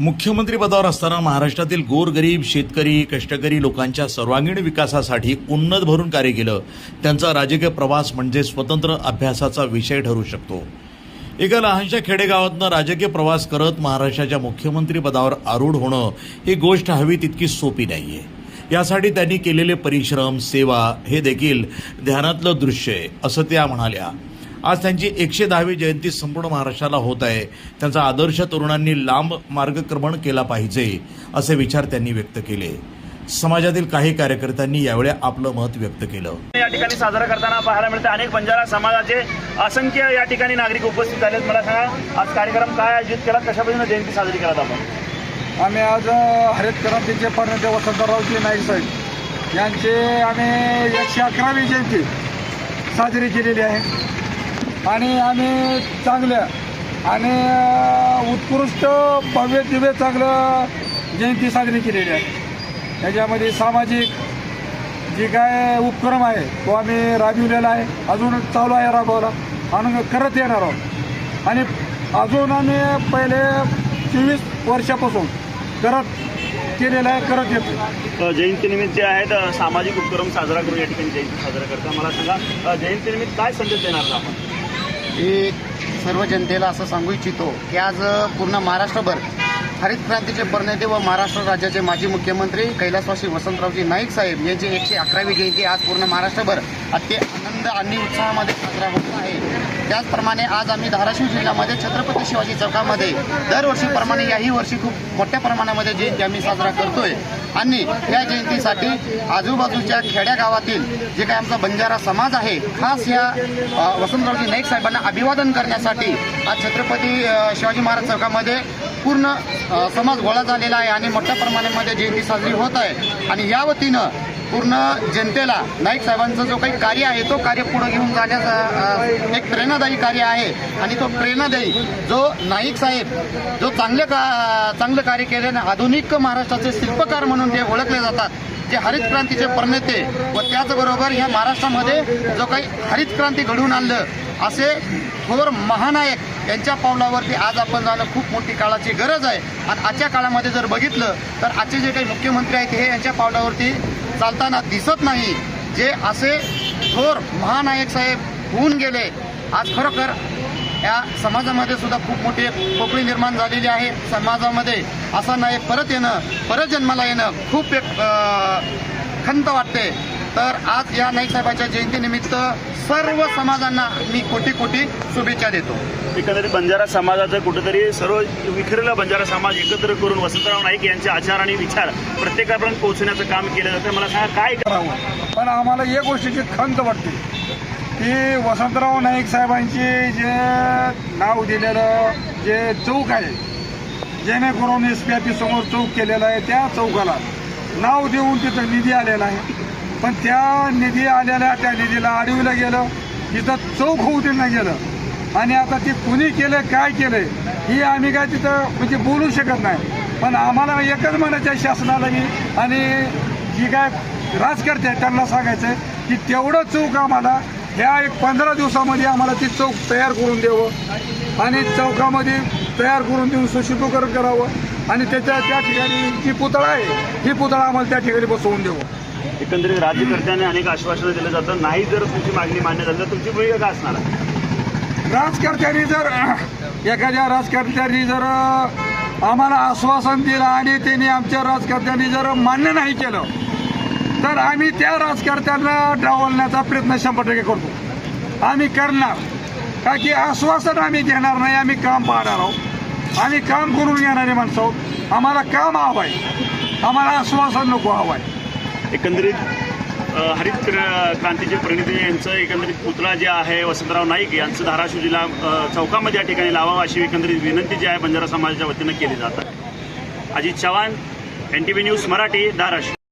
मुख्यमंत्री पदावर असताना महाराष्ट्रातील गोरगरीब शेतकरी कष्टकरी लोकांच्या सर्वांगीण विकासासाठी उन्नत भरून कार्य केलं. त्यांचा राजकीय प्रवास म्हणजे स्वतंत्र अभ्यासाचा विषय ठरू शकतो. एका लहानशा खेडेगावातनं राजकीय प्रवास करत महाराष्ट्राच्या मुख्यमंत्रीपदावर आरूढ होणं ही गोष्ट हवी तितकी सोपी नाही आहे यासाठी त्यांनी केलेले परिश्रम सेवा हे देखील ध्यानातलं दृश्य आहे असं त्या म्हणाल्या. आज त्यांची एकशे दहावी जयंती संपूर्ण महाराष्ट्राला होत आहे. त्यांचा आदर्श तरुणांनी लांब मार्गक्रमण केला पाहिजे असे विचार त्यांनी व्यक्त केले. समाजातील काही कार्यकर्त्यांनी यावेळी आपलं मत व्यक्त केलं. या ठिकाणी साजरा करताना पाहायला मिळते अनेक बंजारा समाजाचे असंख्य या ठिकाणी नागरिक उपस्थित झालेत मला सांगा आज कार्यक्रम काय आयोजित केला कशा पद्धतीने जयंती साजरी केला आपण? आम्ही आज हरित क्रांतीचे परिणते वसंतरावजी नाईक साहेब यांचे आम्ही एकशे अकरावी जयंती साजरी केलेली आहे. आणि आम्ही चांगल्या आणि उत्कृष्ट भव्य दिव्य चांगलं जयंती साजरी केलेली आहे. त्याच्यामध्ये सामाजिक जी काय उपक्रम आहे तो आम्ही राबविलेला आहे. अजून चालू आहे राबवला आणि करत येणार आहोत. आणि अजून आम्ही पहिले चोवीस वर्षापासून करत केलेलं आहे करत येतो. जयंतीनिमित्त जे आहेत सामाजिक उपक्रम साजरा करून या ठिकाणी जयंती साजरा करता मला सांगा जयंतीनिमित्त काय संदेश देणार आपण? मी सर्व जनतेला असं सांगू इच्छितो की आज पूर्ण महाराष्ट्रभर हरित क्रांतीचे प्रणेते व महाराष्ट्र राज्याचे माजी मुख्यमंत्री कैलासवासी वसंतरावजी नाईक साहेब यांची एकशे अकरावी जयंती आज पूर्ण महाराष्ट्रभर अत्य आनंद आणि उत्साहामध्ये साजरा होत आहे. त्याचप्रमाणे आज आम्ही धाराशिव जिल्ह्यामध्ये छत्रपती शिवाजी चौकामध्ये दरवर्षीप्रमाणे याही वर्षी खूप मोठ्या प्रमाणामध्ये जयंती आम्ही साजरा करतोय. आणि या जयंतीसाठी आजूबाजूच्या खेड्यागावातील जे काही आमचा बंजारा समाज आहे खास या वसंतरावजी नाईक साहेबांना अभिवादन करण्यासाठी आज छत्रपती शिवाजी महाराज चौकामध्ये पूर्ण समाज गोळा झालेला आहे आणि मोठ्या प्रमाणामध्ये जयंती साजरी होत आहे. आणि या वतीनं पूर्ण जनतेला नाईक साहेबांचं जो काही कार्य आहे तो कार्य पुढे घेऊन जाण्याचा एक प्रेरणादायी कार्य आहे. आणि तो प्रेरणादायी जो नाईक साहेब जो चांगले का चांगलं कार्य केल्याने आधुनिक महाराष्ट्राचे शिल्पकार म्हणून ते ओळखले जातात जे हरित क्रांतीचे प्रणेते व त्याचबरोबर ह्या महाराष्ट्रामध्ये जो काही हरित क्रांती घडवून आणलं असे थोर महानायक यांच्या पावलावरती आज आपण जाणं खूप मोठी काळाची गरज आहे. आणि आजच्या काळामध्ये जर बघितलं तर आजचे जे काही मुख्यमंत्री आहेत हे यांच्या पावलावरती चालताना दिसत नाही. जे असे थोर महानायक साहेब होऊन गेले आज खरोखर या समाजामध्ये सुद्धा खूप मोठी एक पोकळी निर्माण झालेली आहे. समाजामध्ये असा नायक परत येणं परत जन्माला येणं खूप एक खंत वाटते. तर आज या नाईक साहेबाच्या जयंतीनिमित्त सर्व समाजांना मी कोटी कोटी शुभेच्छा देतो. एकंदरीत बंजारा समाजाचं कुठेतरी सर्व विखरलेला बंजारा समाज एकत्र करून वसंतराव नाईक यांचे आचार आणि विचार प्रत्येकापर्यंत पोहोचण्याचं काम केलं जातं. मला सांगा काय करावं? पण आम्हाला एक गोष्टीची खंत वाटते की वसंतराव नाईक साहेबांचे जे नाव दिलेलं जे चौक आहे जेणेकरून एस पी ऑफिससमोर चौक केलेला आहे त्या चौकाला नाव देऊन तिथं निधी आलेला आहे. पण त्या निधी आलेल्या त्या निधीला अडविलं गेलं तिथं चौक होऊ दिलं गेलं. आणि आता ते कुणी केलं काय केलंय ही आम्ही काय तिथं म्हणजे बोलू शकत नाही. पण आम्हाला एकच म्हणायचं आहे शासनाला की आणि जी काय राजकर्ते आहेत त्यांना सांगायचं आहे की तेवढं चौक आम्हाला ह्या एक पंधरा दिवसामध्ये आम्हाला ती चौक तयार करून द्यावं. आणि चौकामध्ये तयार करून देऊन सुशोभीकरण करावं. आणि त्याच्या त्या ठिकाणी जी पुतळा आहे ही पुतळा आम्हाला त्या ठिकाणी बसवून द्यावं. एकंदरीत राज्यकर्त्यांनी अनेक आश्वासनं दिलं जातं. नाही जर तुमची मागणी मान्य झाली तर तुमची भूमिका काय असणार राजकर्त्यांनी जर एखाद्या राजकर्त्यांनी जर आम्हाला आश्वासन दिलं आणि त्यांनी आमच्या राजकर्त्यांनी जर मान्य नाही केलं तर आम्ही त्या राजकर्त्यांना डावलण्याचा प्रयत्न शंभर टक्के करतो. आम्ही करणार. का की आश्वासन आम्ही घेणार नाही आम्ही काम पाहणार आहोत. आम्ही काम करून घेणारे माणसं आहोत. आम्हाला काम हवं आहे आम्हाला आश्वासन नको हवं आहे एकंदरीत हरित क्र- क्रांतीचे प्रणिती यांचं एकंदरीत पुतळा जे आहे वसंतराव नाईक यांचं धाराशिव जिल्हा चौकामध्ये या ठिकाणी लावावं अशी एकंदरीत विनंती जी आहे बंजारा समाजाच्या वतीनं केली जात आहे Ajit Chavan N T V news Marathi Dharashiv.